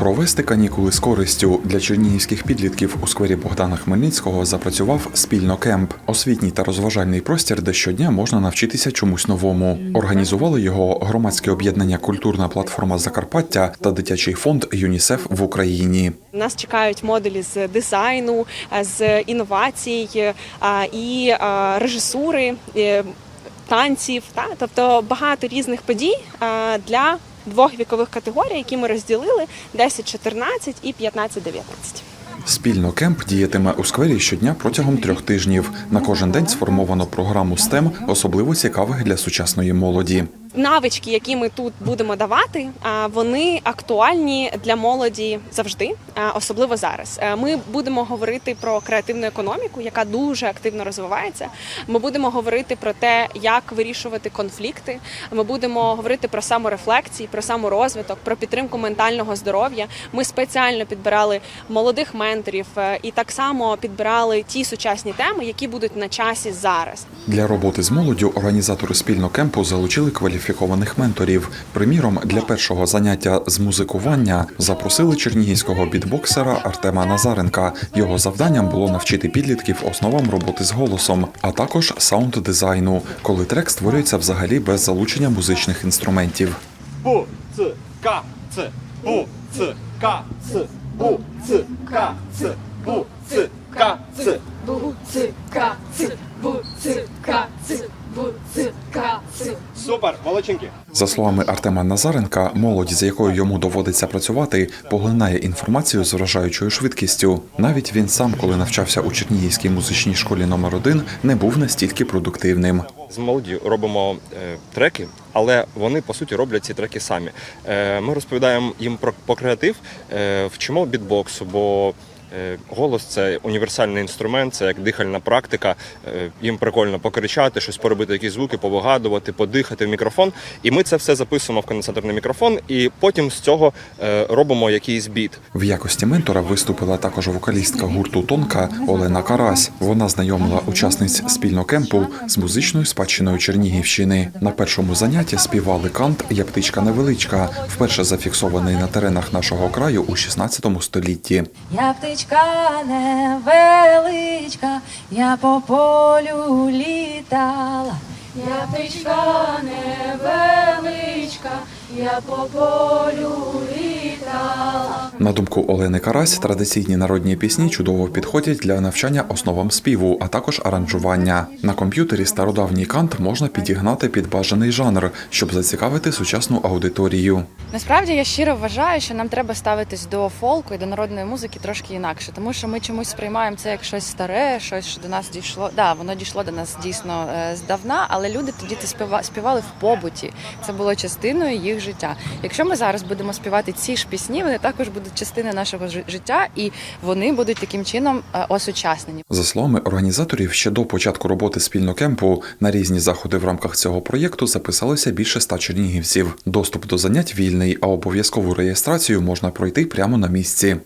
Провести канікули з користю для чернігівських підлітків у сквері Богдана Хмельницького запрацював спільно кемп, освітній та розважальний простір, де щодня можна навчитися чомусь новому. Організували його громадське об'єднання Культурна платформа Закарпаття та дитячий фонд ЮНІСЕФ в Україні. Нас чекають модулі з дизайну, е, з інновацій е, і режисури, е, танців. Та? Тобто багато різних подій для двох вікових категорій, які ми розділили 10-14 і 15-19. Спільно кемп діятиме у сквері щодня протягом трьох тижнів. На кожен день сформовано програму STEM, особливо цікавих для сучасної молоді. Навички, які ми тут будемо давати, вони актуальні для молоді завжди, особливо зараз. Ми будемо говорити про креативну економіку, яка дуже активно розвивається. Ми будемо говорити про те, як вирішувати конфлікти. Ми будемо говорити про саморефлексії, про саморозвиток, про підтримку ментального здоров'я. Ми спеціально підбирали молодих менторів е, і так само підбирали ті сучасні теми, які будуть на часі зараз. Для роботи з молоддю організатори спільно кемпу залучили кваліфікованих менторів. Приміром, для першого заняття з музикування запросили чернігівського бітбоксера Артема Назаренка. Його завданням було навчити підлітків основам роботи з голосом, а також саунд-дизайну, коли трек створюється взагалі без залучення музичних інструментів. бу ц ка ц бу ц ка ц бу ц ка ц бу ц ка ц Буцикаці, буцикаці, буцикаці. Супер, молодчинки. За словами Артема Назаренка, молодь, з якою йому доводиться працювати, поглинає інформацію з вражаючою швидкістю. Навіть він сам, коли навчався у Чернігівській музичній школі номер 1 не був настільки продуктивним. з молоді робимо е, треки, але вони по суті роблять ці треки самі. Е, ми розповідаємо їм про по креатив, е, вчимо бітбоксу, бо голос це універсальний інструмент, це як дихальна практика. Е, їм прикольно покричати, щось поробити, якісь звуки, повигадувати, подихати в мікрофон. І ми це все записуємо в конденсаторний мікрофон, і потім з цього е, робимо якийсь біт. В якості ментора виступила також вокалістка гурту Тонка Олена Карась. Вона знайомила учасниць спільно кемпу з музичною спадщиною Чернігівщини. На першому занятті співали кант Я птичка невеличка, вперше зафіксований на теренах нашого краю у 16 столітті. Я птичка невеличка, я по полю літала. Я птичка невеличка, я по полю літала. На думку Олени Карась, традиційні народні пісні чудово підходять для навчання основам співу, а також аранжування. На комп'ютері стародавній кант можна підігнати під бажаний жанр, щоб зацікавити сучасну аудиторію. Насправді я щиро вважаю, що нам треба ставитись до фолку і до народної музики трошки інакше, тому що ми чомусь сприймаємо це як щось старе, щось що до нас дійшло. Да, воно дійшло до нас дійсно е, здавна, але люди тоді це співа- співали в побуті. Це було частиною їх життя. Якщо ми зараз будемо співати ці ж пісні, вони також будуть частиною нашого життя, і вони будуть таким чином е, осучаснені. За словами організаторів, ще до початку роботи спільно кемпу на різні заходи в рамках цього проєкту записалося більше ста чернігівців. Доступ до занять вільний, а обов'язкову реєстрацію можна пройти прямо на місці.